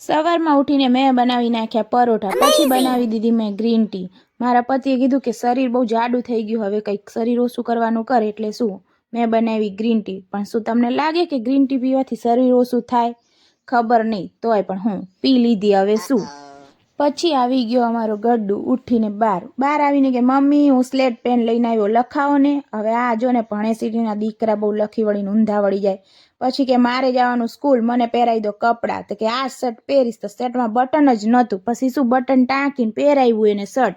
સવારમાં ઉઠીને મેં બનાવી નાખ્યા પરોઠા. પછી બનાવી દીધી મેં ગ્રીન ટી. મારા પતિએ કીધું કે શરીર બહુ જાડું થઈ ગયું હવે કંઈક શરીર ઓછું કરવાનું કર એટલે શું? મેં બનાવી ગ્રીન ટી. પણ શું તમને લાગે કે ગ્રીન ટી પીવાથી શરીર ઓછું થાય? ખબર નહીં તોય પણ હું પી લીધી. હવે શું? પછી આવી ગયો અમારો ગડ્ડુ ઉઠીને બહાર બહાર આવીને કે, મમ્મી, હું સ્લેટ પેન લઈને આવ્યો, લખાવો ને. હવે આ જો ને ભણેસિટીના દીકરા બહુ લખી વળીને ઊંધા વળી જાય. પછી કે, મારે જવાનું સ્કૂલ, મને પહેરાવી દો કપડાં. તો કે, આ શર્ટ પહેરીશ. તો શર્ટમાં બટન જ નહોતું. પછી શું બટન ટાંકીને પહેરાવ્યું એને શર્ટ?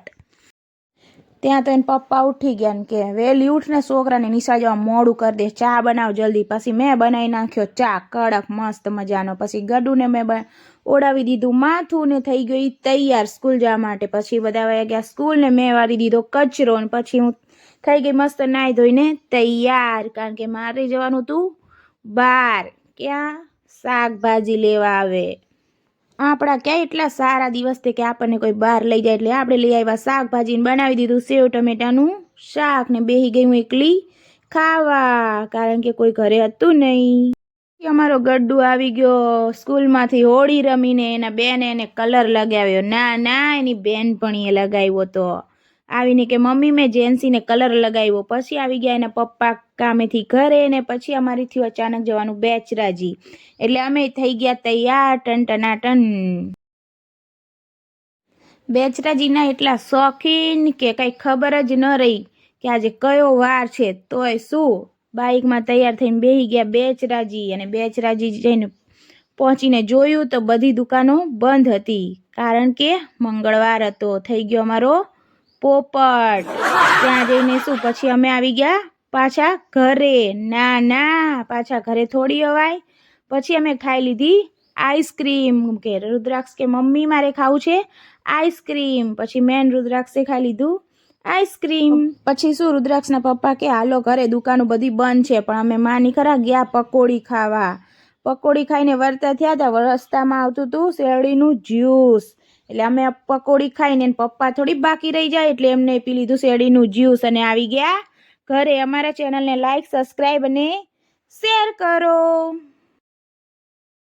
ત્યાં તો એને પપ્પા ઉઠી ગયા ને કે વહેલી ઉઠને છોકરાને નિશા જવા મોડું કરી દે, ચા બનાવ જલ્દી. પછી મેં બનાવી નાખ્યો ચા, કડક, મસ્ત મજાનો. પછી ગડુને મેં ઓડાવી દીધું, માથું ને થઈ ગયું તૈયાર સ્કૂલ જવા માટે. પછી બધા વયા ગયા સ્કૂલ ને મેં વાળી દીધો કચરો ને પછી હું થઈ ગઈ મસ્ત નાહી ધોઈને તૈયાર. કારણ કે મારે જવાનું હતું બાર ક્યાં? શાકભાજી લેવા આવે. આપણા ક્યાં એટલા સારા દિવસ તે કે આપણને કોઈ બહાર લઈ જાય એટલે આપણે લઈ આવ્યા શાકભાજી ને બનાવી દીધું સેવ ટમેટાનું શાક ને બેહી ગઈ હું એકલી ખાવા, કારણ કે કોઈ ઘરે હતું નહીં. અમારો ગડ્ડુ આવી ગયો, સ્કૂલમાંથી હોળી રમીને એના બેને એને કલર લગાવ્યો. ના ના, એની બેનપણીએ લગાવ્યો તો. આવીને કે, મમ્મી, મેં જેન્સીને કલર લગાવ્યો. પછી આવી ગયા એના પપ્પા કામેથી ઘરે ને પછી અમારી થયું અચાનક જવાનું બેચરાજી. એટલે અમે થઈ ગયા તૈયાર ટન ટનાટન બેચરાજીના એટલા શોખીન કે કંઈ ખબર જ ન રહી કે આજે કયો વાર છે. તોય શું? બાઇકમાં તૈયાર થઈને બેસી ગયા બેચરાજી અને બેચરાજી જઈને પહોંચીને જોયું તો બધી દુકાનો બંધ હતી. કારણ કે મંગળવાર હતો, થઈ ગયો અમારો પોપટ. ત્યાં જઈને શું, પછી અમે આવી ગયા પાછા ઘરે. ના ના, પાછા ઘરે થોડી અવાય. પછી અમે ખાઈ લીધી આઈસ્ક્રીમ, કે રુદ્રાક્ષ કે મમ્મી મારે ખાવું છે, આઈસ્ક્રીમ. પછી મેન રુદ્રાક્ષે ખાઈ લીધું આઈસ્ક્રીમ. પછી શું, રુદ્રાક્ષના પપ્પા કે, હાલો, ઘરે દુકાનો બધી બંધ છે, પણ અમે માની ખરા ગયા પકોડી ખાવા. પકોડી ખાઈને વરતા થયા હતા રસ્તામાં આવતું હતું શેરડીનું જ્યુસ. એટલે અમે પકોડી ખાઈને એને પપ્પા થોડી બાકી રહી જાય એટલે એમને પી લીધું શેરડીનું જ્યુસ અને આવી ગયા. ઘરે અમારા ચેનલને લાઈક સબસ્ક્રાઈબ અને શેર કરો.